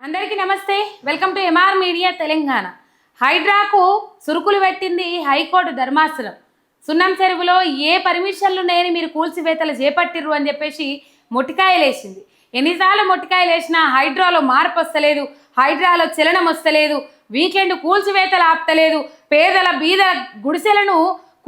అందరికీ నమస్తే. Welcome to MR media Telangana. హైడ్రాకు సురుకులు పెట్టింది హైకోర్టు ధర్మాసనం. సున్నం చెరువులో ఏ పర్మిషన్లు లేని మీరు కూల్చివేతలు చేపట్టిర్రు అని చెప్పేసి మొట్టికాయలేసింది ఎన్నిసార్లు మొట్టికాయలు వేసినా హైడ్రాలో మార్పు వస్తలేదు హైడ్రాలో చలనం వస్తలేదు వీకెండ్ కూల్చివేతలు ఆపుతలేదు పేదల బీదల గుడిసెలను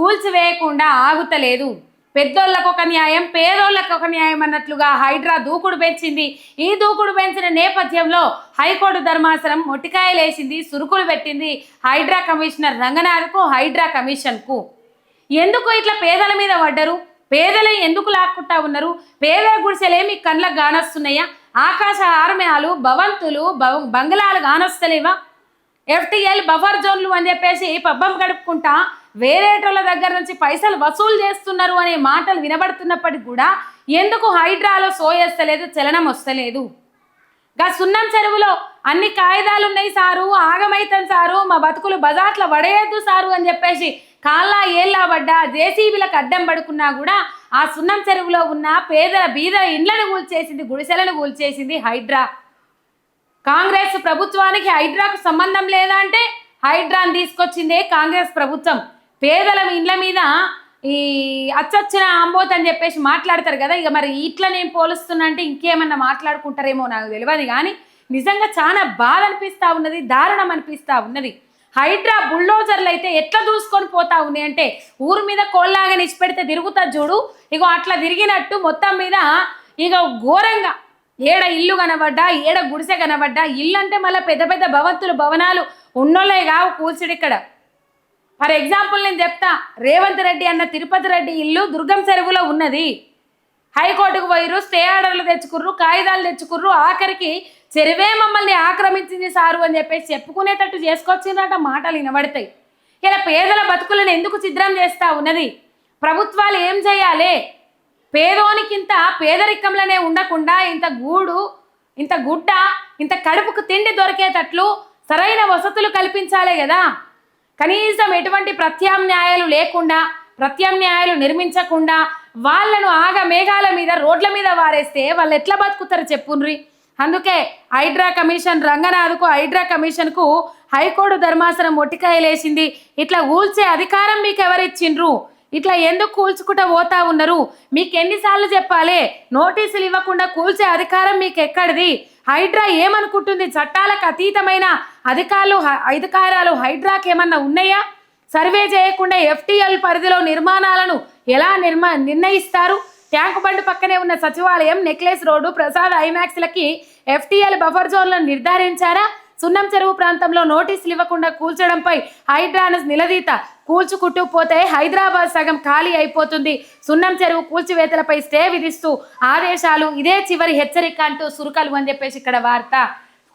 కూల్చివేయకుండా ఆగుతలేదు. పెద్దోళ్ళకు ఒక న్యాయం పేదోళ్ళకు ఒక న్యాయం అన్నట్లుగా హైడ్రా దూకుడు పెంచింది. ఈ దూకుడు పెంచిన నేపథ్యంలో హైకోర్టు ధర్మాసనం మొట్టికాయలేసింది సురుకులు పెట్టింది హైడ్రా కమిషనర్ రంగనాథ్కు హైడ్రా కమిషన్కు. ఎందుకు ఇట్లా పేదల మీద పడ్డరు? పేదలు ఎందుకు లాక్కుంటా ఉన్నారు? పేదల గుడిసెలేమి కళ్ళకు గానొస్తున్నాయా? ఆకాశ ఆర్మయాలు భవంతులు బ- బంగ్లాలు గానొస్తలేవా? ఎఫ్టీఎల్ బఫర్ జోన్లు అని చెప్పేసి పబ్బం గడుపుకుంటా వేరేటోళ్ళ దగ్గర నుంచి పైసలు వసూలు చేస్తున్నారు అనే మాటలు వినబడుతున్నప్పటికి కూడా ఎందుకు హైడ్రాలో సోయేస్తలేదు చలనం వస్తలేదు? గా సున్నం చెరువులో అన్ని కాగితాలు ఉన్నాయి సారు ఆగమైతం సారు మా బతుకులు బజార్లో పడేయద్దు సారు అని చెప్పేసి కాళ్ళ ఏళ్ళ పడ్డా జేసీబీలకు అడ్డం పడుకున్నా కూడా ఆ సున్నం చెరువులో ఉన్న పేదల బీదల ఇండ్లను కూల్చేసింది గుడిసెలను కూల్చేసింది హైడ్రా. కాంగ్రెస్ ప్రభుత్వానికి హైడ్రాకు సంబంధం లేదా అంటే హైడ్రాని తీసుకొచ్చిందే కాంగ్రెస్ ప్రభుత్వం. పేదల ఇండ్ల మీద ఈ అచ్చొచ్చిన ఆంబోత్ అని చెప్పేసి మాట్లాడతారు కదా ఇక మరి ఇట్లా నేను పోలుస్తున్నా అంటే ఇంకేమన్నా మాట్లాడుకుంటారేమో నాకు తెలియదు కానీ నిజంగా చాలా బాధ అనిపిస్తూ ఉన్నది దారుణం అనిపిస్తూ ఉన్నది. హైడ్రా బుల్డోజర్లు అయితే ఎట్లా దూసుకొని పోతా ఉన్నాయి అంటే ఊరు మీద కోళ్ళలాగా నిచ్చిపెడితే తిరుగుతా చూడు ఇగో అట్లా తిరిగినట్టు మొత్తం మీద ఇక ఘోరంగా ఏడ ఇల్లు కనబడ్డా ఏడ గుడిసె కనబడ్డా ఇల్లు అంటే మళ్ళీ పెద్ద పెద్ద భవంతులు భవనాలు ఉన్నోళ్ళే కావు కూల్చుడు ఇక్కడ. ఫర్ ఎగ్జాంపుల్ నేను చెప్తా రేవంత్ రెడ్డి అన్న తిరుపతి రెడ్డి ఇల్లు దుర్గం చెరువులో ఉన్నది. హైకోర్టుకు పోయిర్రు స్టే ఆర్డర్లు తెచ్చుకుర్రు కాగితాలు తెచ్చుకుర్రు ఆఖరికి చెరువే మమ్మల్ని ఆక్రమించింది సారు అని చెప్పేసి చెప్పుకునేటట్టు చేసుకొచ్చిందట మాటలు వినబడతాయి. ఇలా పేదల బతుకులను ఎందుకు చిద్రం చేస్తా ఉన్నది? ప్రభుత్వాలు ఏం చేయాలి? పేదోనికింత పేదరికంలోనే ఉండకుండా ఇంత గూడు ఇంత గుడ్డ ఇంత కడుపుకు తిండి దొరికేటట్లు సరైన వసతులు కల్పించాలి కదా? కనీసం ఎటువంటి ప్రత్యామ్నాయాలు లేకుండా ప్రత్యామ్నాయాలు నిర్మించకుండా వాళ్ళను ఆగ మేఘాల మీద రోడ్ల మీద వారేస్తే వాళ్ళు ఎట్లా బతుకుతారు చెప్పుండ్రి? అందుకే హైడ్రా కమిషన్ రంగనాథ్కు హైడ్రా కమిషన్కు హైకోర్టు ధర్మాసనం ఒట్టికాయలేసింది ఇట్లా ఊల్చే అధికారం మీకు ఎవరిచ్చిండ్రు ఇట్లా ఎందుకు కూల్చుకుంటూ పోతా ఉన్నారు? మీకు ఎన్నిసార్లు చెప్పాలి? నోటీసులు ఇవ్వకుండా కూల్చే అధికారం మీకు ఎక్కడిది హైడ్రా ఏమనుకుంటుంది? చట్టాలకు అతీతమైన అధికారులు హ- అధికారాలు హైడ్రాక్ ఏమన్నా ఉన్నాయా? సర్వే చేయకుండా ఎఫ్టీఎల్ పరిధిలో నిర్మాణాలను ఎలా నిర్మా నిర్ణయిస్తారు? ట్యాంకు బండ్ పక్కనే ఉన్న సచివాలయం నెక్లెస్ రోడ్డు ప్రసాద్ ఐమాక్స్లకి ఎఫ్టీఎల్ బఫర్ జోన్లను నిర్ధారించారా? సున్నం చెరువు ప్రాంతంలో నోటీసులు ఇవ్వకుండా కూల్చడంపై హైడ్రానస్ నిలదీత కూల్చుకుంటూ పోతే హైదరాబాద్ సగం ఖాళీ అయిపోతుంది. సున్నం చెరువు కూల్చివేతలపై స్టే విధిస్తూ ఆదేశాలు ఇదే చివరి హెచ్చరిక అంటూ సురుకలు అని చెప్పేసి ఇక్కడ వార్త.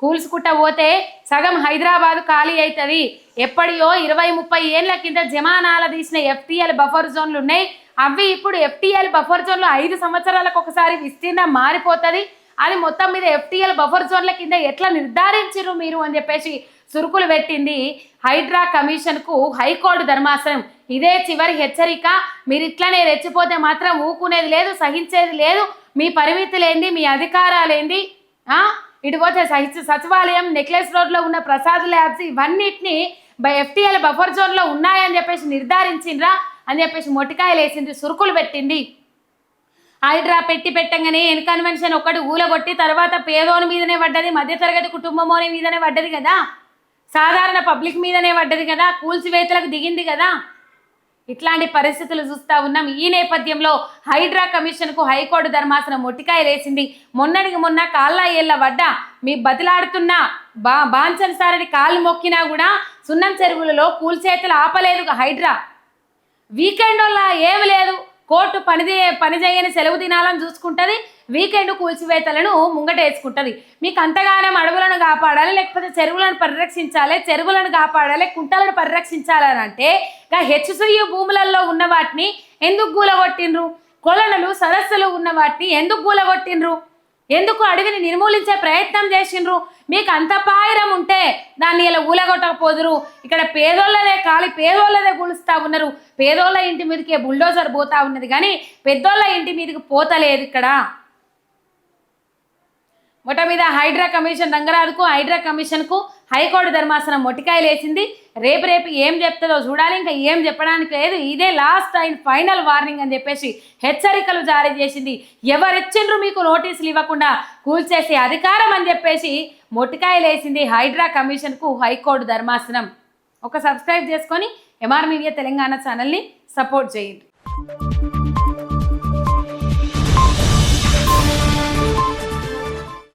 కూల్చుకుంటా పోతే సగం హైదరాబాద్ ఖాళీ అవుతుంది ఎప్పటియో ఇరవై ముప్పై ఏళ్ళ కింద జమానాల తీసిన ఎఫ్టీఎల్ బఫర్ జోన్లు ఉన్నాయి. అవి ఇప్పుడు ఎఫ్టీఎల్ బఫర్ జోన్లు ఐదు సంవత్సరాలకు ఒకసారి విస్తీర్ణం మారిపోతుంది. అది మొత్తం మీద ఎఫ్టీఎల్ బఫర్ జోన్ల కింద ఎట్లా నిర్ధారించరు మీరు అని చెప్పేసి సురుకులు పెట్టింది హైడ్రా కమిషన్కు హైకోర్టు ధర్మాసనం. ఇదే చివరి హెచ్చరిక. మీరు ఇట్లనే రెచ్చిపోతే మాత్రం ఊకునేది లేదు సహించేది లేదు. మీ పరిమితులేంది మీ అధికారాలేంది ఆ? ఇటు పోతే సహి సచివాలయం నెక్లెస్ రోడ్లో ఉన్న ప్రసాద్ ల్యాబ్స్ ఇవన్నిటిని ఎఫ్టీఎల్ బఫర్ జోన్లో ఉన్నాయని చెప్పేసి నిర్ధారించిండ్రా అని చెప్పేసి మొటికాయలు వేసింది సురుకులు పెట్టింది. హైడ్రా పెట్టి పెట్టంగానే ఎన్ కన్వెన్షన్ ఒకటి ఊలగొట్టి తర్వాత పేదోని మీదనే పడ్డది మధ్యతరగతి కుటుంబమోని మీదనే పడ్డది కదా. సాధారణ పబ్లిక్ మీదనే పడ్డది కదా కూల్చివేతలకు దిగింది కదా. ఇట్లాంటి పరిస్థితులు చూస్తా ఉన్నాం. ఈ నేపథ్యంలో హైడ్రా కమిషన్కు హైకోర్టు ధర్మాసనం మొట్టికాయలేసింది మొన్నటికి మొన్న కాళ్ళ ఏళ్ళ వడ్డ మీ బతిలాడుతున్న బా బాంచన్ సారని కాళ్ళు మొక్కినా కూడా సున్నం చెరువులలో కూల్చేతలు ఆపలేదు హైడ్రా. వీకెండ్ వల్ల ఏమి లేదు. కోర్టు పని చే- పని చేయని సెలవు దినాలను చూసుకుంటుంది వీకెండ్ కూల్చివేతలను ముంగటేసుకుంటుంది. మీకు అంతగానం అడవులను కాపాడాలి లేకపోతే చెరువులను పరిరక్షించాలి చెరువులను కాపాడాలి కుంటలను పరిరక్షించాలని అంటే ఇక హెచ్సుయ్యు భూములలో ఉన్న వాటిని ఎందుకు గూలగొట్టిండ్రు? కొలనలు సదస్సులు ఉన్న వాటిని ఎందుకు గూలగొట్టిండ్రు? ఎందుకు అడవిని నిర్మూలించే ప్రయత్నం చేసిండ్రు? మీకు అంత పాయిరం ఉంటే దాన్ని ఇలా ఊలగొట్టకపోదురు. ఇక్కడ పేదోళ్ళదే కాలి పేదోళ్ళదే కూలుస్తా ఉన్నారు. పేదోళ్ళ ఇంటి మీదకి బుల్డోజర్ పోతా ఉన్నది కానీ పెద్దోళ్ళ ఇంటి మీదకి పోతలేదు ఇక్కడ. మొట్ట మీద హైడ్రా కమిషన్ రంగరాజుకు హైడ్రా కమిషన్కు హైకోర్టు ధర్మాసనం మొట్టికాయలేసింది రేపు రేపు ఏం చెప్తుందో చూడాలి. ఇంకా ఏం చెప్పడానికి లేదు. ఇదే లాస్ట్ అండ్ ఫైనల్ వార్నింగ్ అని చెప్పేసి హెచ్చరికలు జారీ చేసింది. ఎవరిచ్చిండ్రు మీకు నోటీసులు ఇవ్వకుండా కూల్చేసే అధికారం అని చెప్పేసి మొట్టికాయలేసింది హైడ్రా కమిషన్కు హైకోర్టు ధర్మాసనం. ఒక సబ్స్క్రైబ్ చేసుకొని ఎంఆర్ మీడియా తెలంగాణ ఛానల్ని సపోర్ట్ చేయండి.